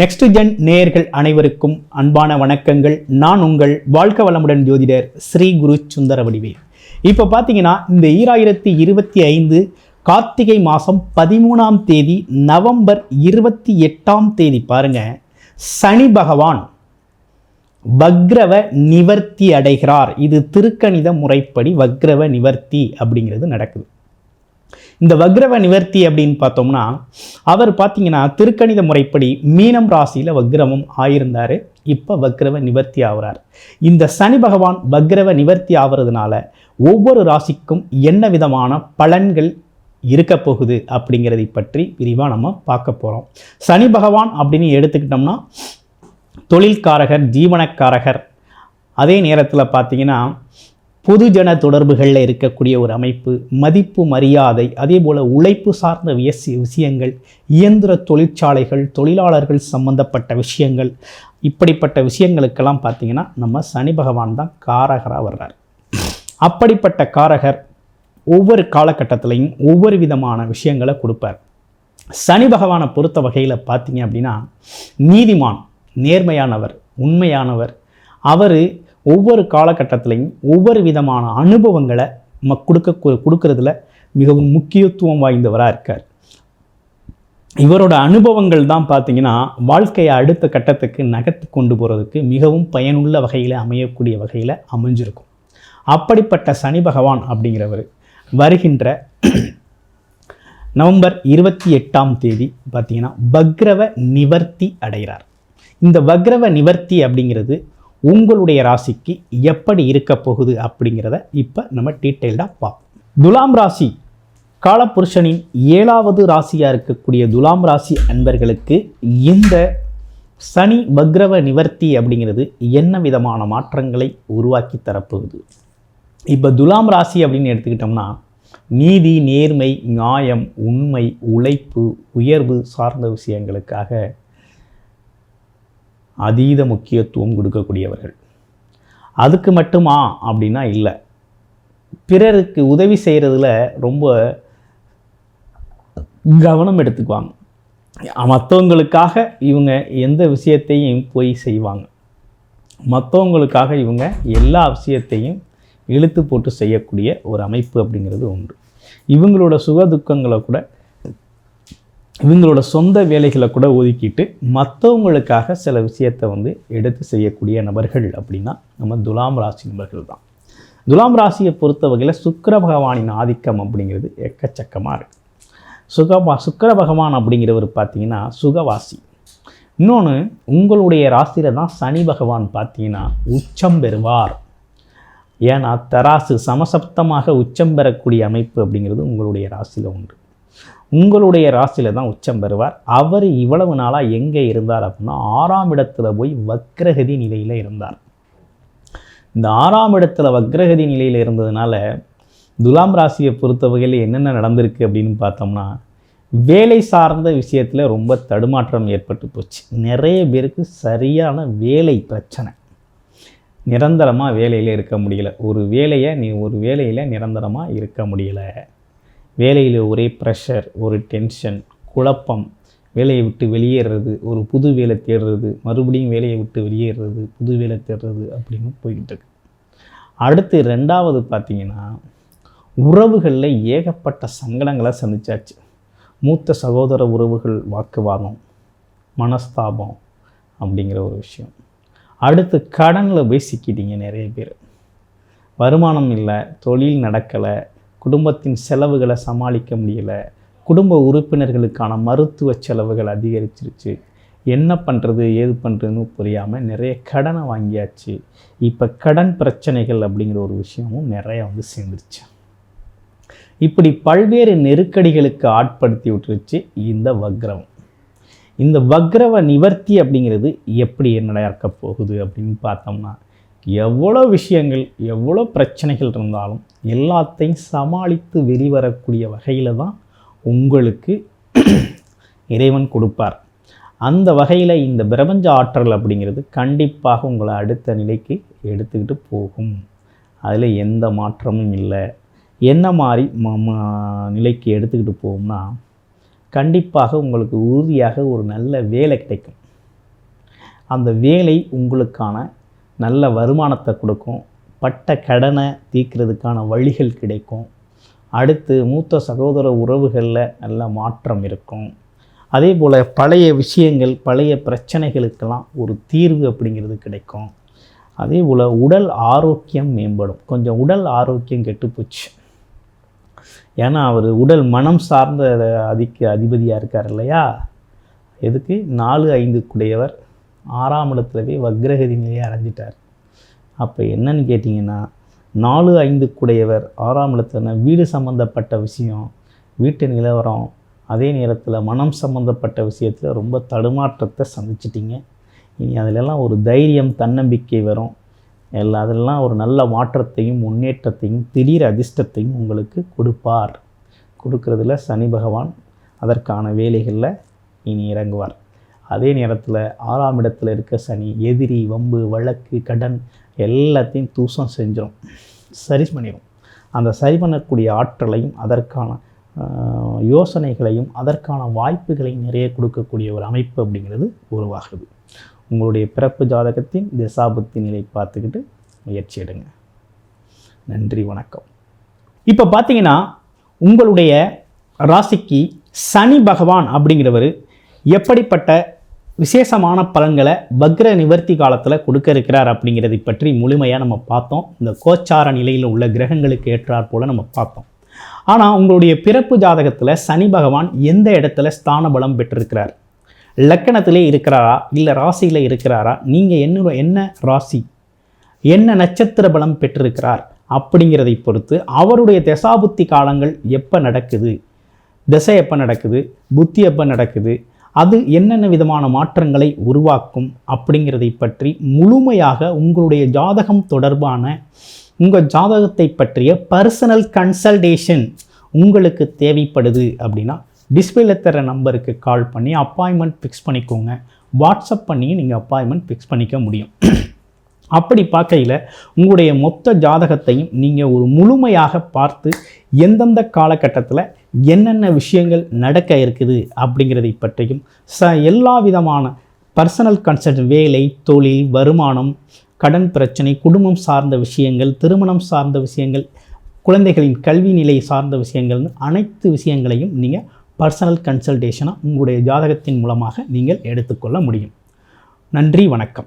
Next gen நேயர்கள் அனைவருக்கும் அன்பான வணக்கங்கள். நான் உங்கள் வாழ்க்க வளமுடன் ஜோதிடர் ஸ்ரீ குரு சுந்தர வடிவே இப்போ பார்த்தீங்கன்னா இந்த ஈராயிரத்தி இருபத்தி ஐந்து கார்த்திகை மாதம் பதிமூணாம் தேதி நவம்பர் இருபத்தி எட்டாம் தேதி பாருங்க. சனி பகவான் வக்ரவ நிவர்த்தி அடைகிறார். இது திருக்கணித முறைப்படி வக்ரவ நிவர்த்தி அப்படிங்கிறது நடக்குது. இந்த வக்ரவ நிவர்த்தி அப்படின்னு பார்த்தோம்னா அவர் பார்த்தீங்கன்னா திருக்கணித முறைப்படி மீனம் ராசியில் வக்ரவம் ஆயிருந்தார். இப்போ வக்ரவ நிவர்த்தி ஆகிறார். இந்த சனி பகவான் வக்ரவ நிவர்த்தி ஆகிறதுனால ஒவ்வொரு ராசிக்கும் என்ன விதமான பலன்கள் இருக்க போகுது அப்படிங்கிறதை பற்றி விரிவாக நம்ம பார்க்க போகிறோம் சனி பகவான் அப்படின்னு எடுத்துக்கிட்டோம்னா தொழில்காரகர் ஜீவனக்காரகர். அதே நேரத்தில் பார்த்தீங்கன்னா பொதுஜன தொடர்புகளில் இருக்கக்கூடிய ஒரு அமைப்பு மதிப்பு மரியாதை அதே போல் உழைப்பு சார்ந்த வியசி விஷயங்கள் இயந்திர தொழிற்சாலைகள் தொழிலாளர்கள் சம்பந்தப்பட்ட விஷயங்கள் இப்படிப்பட்ட விஷயங்களுக்கெல்லாம் பார்த்தீங்கன்னா நம்ம சனி பகவான் தான் காரகராக வர்றார். அப்படிப்பட்ட காரகர் ஒவ்வொரு காலகட்டத்திலையும் ஒவ்வொரு விதமான விஷயங்களை கொடுப்பார். சனி பகவானை பொறுத்த வகையில் பார்த்தீங்க அப்படின்னா நீதிமான் நேர்மையானவர் உண்மையானவர். அவர் ஒவ்வொரு காலகட்டத்திலையும் ஒவ்வொரு விதமான அனுபவங்களை ம கொடுக்க கொடுக்கறதுல மிகவும் முக்கியத்துவம் வாய்ந்தவராக இருக்கார். இவரோட அனுபவங்கள் தான் பார்த்தீங்கன்னா வாழ்க்கையை அடுத்த கட்டத்துக்கு நகர்த்து கொண்டு போகிறதுக்கு மிகவும் பயனுள்ள வகையில் அமையக்கூடிய வகையில் அமைஞ்சிருக்கும். அப்படிப்பட்ட சனி பகவான் அப்படிங்கிறவர் வருகின்ற நவம்பர் இருபத்தி எட்டாம் தேதி பார்த்தீங்கன்னா பக்ரவ நிவர்த்தி அடைகிறார். இந்த வக்ரவ நிவர்த்தி அப்படிங்கிறது உங்களுடைய ராசிக்கு எப்படி இருக்க போகுது அப்படிங்கிறத இப்போ நம்ம டீட்டெயில்டாக பார்ப்போம். துலாம் ராசி காலப்புருஷனின் ஏழாவது ராசியாக இருக்கக்கூடிய துலாம் ராசி அன்பர்களுக்கு இந்த சனி வக்ரவ நிவர்த்தி அப்படிங்கிறது என்ன விதமான மாற்றங்களை உருவாக்கி தரப்போகுது? இப்போ துலாம் ராசி அப்படின்னு எடுத்துக்கிட்டோம்னா நீதி நேர்மை நியாயம் உண்மை உழைப்பு உயர்வு சார்ந்த விஷயங்களுக்காக அதீத முக்கியத்துவம் கொடுக்கக்கூடியவர்கள். அதுக்கு மட்டுமா அப்படின்னா இல்லை. பிறருக்கு உதவி செய்கிறதுல ரொம்ப கவனம் எடுத்துக்குவாங்க. மற்றவங்களுக்காக இவங்க எந்த விஷயத்தையும் போய் செய்வாங்க. மற்றவங்களுக்காக இவங்க எல்லா விஷயத்தையும் இழுத்து போட்டு செய்யக்கூடிய ஒரு அமைப்பு அப்படிங்கிறது உண்டு இவங்களோட சுக துக்கங்களை கூட இவங்களோட சொந்த வேலைகளை கூட ஒதுக்கிட்டு மற்றவங்களுக்காக சில விஷயத்தை வந்து எடுத்து செய்யக்கூடிய நபர்கள் அப்படின்னா நம்ம துலாம் ராசி நபர்கள் தான். துலாம் ராசியை பொறுத்த வகையில் சுக்கர பகவானின் ஆதிக்கம் அப்படிங்கிறது எக்கச்சக்கமாக இருக்குது சுகபா சுக்கர பகவான் அப்படிங்கிறவர் பார்த்தீங்கன்னா சுகவாசி. இன்னொன்று உங்களுடைய ராசியில் தான் சனி பகவான் பார்த்தீங்கன்னா உச்சம் பெறுவார். ஏன்னா தராசு சமசப்தமாக உச்சம் பெறக்கூடிய அமைப்பு அப்படிங்கிறது உங்களுடைய ராசியில் உண்டு. உங்களுடைய ராசியில் தான் உச்சம் பெறுவார். அவர் இவ்வளவு நாளாக எங்கே இருந்தார் அப்படின்னா ஆறாம் இடத்துல போய் வக்ரகதி நிலையில் இருந்தார். இந்த ஆறாம் இடத்துல வக்ரகதி நிலையில் இருந்ததுனால துலாம் ராசியை பொறுத்த வகையில் என்னென்ன நடந்திருக்கு அப்படின்னு பார்த்தோம்னா வேலை சார்ந்த விஷயத்தில் ரொம்ப தடுமாற்றம் ஏற்பட்டு போச்சு. நிறைய பேருக்கு சரியான வேலை பிரச்சனை. நிரந்தரமாக வேலையில் இருக்க முடியல. ஒரு வேலையை நீ ஒரு வேலையில் நிரந்தரமாக இருக்க முடியலை. வேலையில் ஒரே ப்ரெஷர் ஒரு டென்ஷன் குழப்பம். வேலையை விட்டு வெளியேறது ஒரு புது வேலை தேடுறது மறுபடியும் வேலையை விட்டு வெளியேறது புது வேலை தேடுறது அப்படின்னு போய்கிட்டு இருக்கு. அடுத்து ரெண்டாவது பார்த்தீங்கன்னா உறவுகளில் ஏகப்பட்ட சங்கடங்களை சந்திச்சாச்சு. மூத்த சகோதர உறவுகள் வாக்குவாதம் மனஸ்தாபம் அப்படிங்கிற ஒரு விஷயம். அடுத்து கடனில் போய் சிக்கிட்டீங்க நிறைய பேர். வருமானம் இல்லை தொழில் நடக்கலை குடும்பத்தின் செலவுகளை சமாளிக்க முடியல. குடும்ப உறுப்பினர்களுக்கான மருத்துவ செலவுகள் அதிகரிச்சிருச்சு. என்ன பண்ணுறது ஏது பண்ணுறதுன்னு புரியாமல் நிறைய கடனை வாங்கியாச்சு. இப்போ கடன் பிரச்சனைகள் அப்படிங்கிற ஒரு விஷயமும் நிறைய வந்து சேர்ந்துருச்சு. இப்படி பல்வேறு நெருக்கடிகளுக்கு ஆட்படுத்தி விட்டுருச்சு இந்த வக்ரம் இந்த வக்ரவ நிவர்த்தி அப்படிங்கிறது எப்படி நடக்க போகுது அப்படின்னு பார்த்தோம்னா எவ்வளோ விஷயங்கள் எவ்வளோ பிரச்சனைகள் இருந்தாலும் எல்லாத்தையும் சமாளித்து வெளிவரக்கூடிய வகையில் தான் உங்களுக்கு இறைவன் கொடுப்பார். அந்த வகையில் இந்த பிரபஞ்ச ஆற்றல் அப்படிங்கிறது கண்டிப்பாக உங்களை அடுத்த நிலைக்கு எடுத்துக்கிட்டு போகும். அதில் எந்த மாற்றமும் இல்லை. என்ன மாதிரி ம- ம- நிலைக்கு எடுத்துக்கிட்டு போகும்னா கண்டிப்பாக உங்களுக்கு உறுதியாக ஒரு நல்ல வேலை கிடைக்கும். அந்த வேலை உங்களுக்கான நல்ல வருமானத்தை கொடுக்கும். பட்ட கடனை தீர்க்கிறதுக்கான வழிகள் கிடைக்கும். அடுத்து மூத்த சகோதர உறவுகளில் நல்ல மாற்றம் இருக்கும். அதே போல் பழைய விஷயங்கள் பழைய பிரச்சனைகளுக்கெல்லாம் ஒரு தீர்வு அப்படிங்கிறது கிடைக்கும். அதே போல் உடல் ஆரோக்கியம் மேம்படும். கொஞ்சம் உடல் ஆரோக்கியம் கெட்டுப்போச்சு ஏன்னா அவர் உடல் மனம் சார்ந்த அதிக்கு அதிபதியாக இருக்கார் இல்லையா? எதுக்கு? நாலு ஐந்து குடையவர் ஆறாம் இடத்துல போய் வக்ரகதி நிலையை அடைஞ்சிட்டார். அப்போ என்னன்னு கேட்டிங்கன்னா நாலு ஐந்து குடையவர் ஆறாம் இடத்துல வீடு சம்மந்தப்பட்ட விஷயம் வீட்டு நிலவரம் அதே நேரத்தில் மனம் சம்மந்தப்பட்ட விஷயத்தில் ரொம்ப தடுமாற்றத்தை சந்திச்சிட்டிங்க. இனி அதிலெல்லாம் ஒரு தைரியம் தன்னம்பிக்கை வரும். எல்லா அதெல்லாம் ஒரு நல்ல மாற்றத்தையும் முன்னேற்றத்தையும் திடீர் அதிர்ஷ்டத்தையும் உங்களுக்கு கொடுப்பார். கொடுக்கறதுல சனி பகவான் அதற்கான வேலைகளில் இனி இறங்குவார். அதே நேரத்தில் ஆறாம் இடத்துல இருக்க சனி எதிரி வம்பு வழக்கு கடன் எல்லாத்தையும் தூசம் செஞ்சிடும் சரி பண்ணிடும் அந்த சரி பண்ணக்கூடிய ஆற்றலையும் அதற்கான யோசனைகளையும் அதற்கான வாய்ப்புகளையும் நிறைய கொடுக்கக்கூடிய ஒரு அமைப்பு அப்படிங்கிறது உருவாகுது. உங்களுடைய பிறப்பு ஜாதகத்தின் திசாபுத்தி நிலை பார்த்துக்கிட்டு முயற்சி எடுங்க. நன்றி வணக்கம். இப்போ பார்த்தீங்கன்னா உங்களுடைய ராசிக்கு சனி பகவான் அப்படிங்கிறவர் எப்படிப்பட்ட விசேஷமான பலன்களை வக்ர நிவர்த்தி காலத்தில் கொடுக்க இருக்கிறார் அப்படிங்கிறதை பற்றி முழுமையாக நம்ம பார்த்தோம். இந்த கோச்சார நிலையில் உள்ள கிரகங்களுக்கு ஏற்றாற் போல நம்ம பார்த்தோம். ஆனால் உங்களுடைய பிறப்பு ஜாதகத்தில் சனி பகவான் எந்த இடத்துல ஸ்தான பலம் பெற்றிருக்கிறார்? லக்கணத்திலே இருக்கிறாரா? இல்லை ராசியில் இருக்கிறாரா? நீங்கள் என்ன என்ன ராசி? என்ன நட்சத்திர பலம் பெற்றிருக்கிறார்? அப்படிங்கிறதை பொறுத்து அவருடைய தசாபுத்தி காலங்கள் எப்போ நடக்குது? திசை எப்போ நடக்குது? புத்தி எப்போ நடக்குது? அது என்னென்ன விதமான மாற்றங்களை உருவாக்கும் அப்படிங்கிறதை பற்றி முழுமையாக உங்களுடைய ஜாதகம் தொடர்பான உங்கள் ஜாதகத்தை பற்றிய பர்சனல் கன்சல்டேஷன் உங்களுக்கு தேவைப்படுது அப்படின்னா டிஸ்பிளே தர நம்பருக்கு கால் பண்ணி அப்பாயின்மெண்ட் ஃபிக்ஸ் பண்ணிக்கோங்க. வாட்ஸ்அப் பண்ணி நீங்கள் அப்பாயின்மெண்ட் ஃபிக்ஸ் பண்ணிக்க முடியும். அப்படி பார்க்கையில் உங்களுடைய மொத்த ஜாதகத்தையும் நீங்கள் ஒரு முழுமையாக பார்த்து எந்தெந்த காலகட்டத்தில் என்னென்ன விஷயங்கள் நடக்க இருக்குது அப்படிங்கிறதை பற்றியும் ச எல்லா விதமான பர்சனல் கன்சல்ட் வேலை தொழில் வருமானம் கடன் பிரச்சனை குடும்பம் சார்ந்த விஷயங்கள் திருமணம் சார்ந்த விஷயங்கள் குழந்தைகளின் கல்வி நிலை சார்ந்த விஷயங்கள்னு அனைத்து விஷயங்களையும் நீங்கள் பர்சனல் கன்சல்டேஷனாக உங்களுடைய ஜாதகத்தின் மூலமாக நீங்கள் எடுத்துக்கொள்ள முடியும். நன்றி வணக்கம்.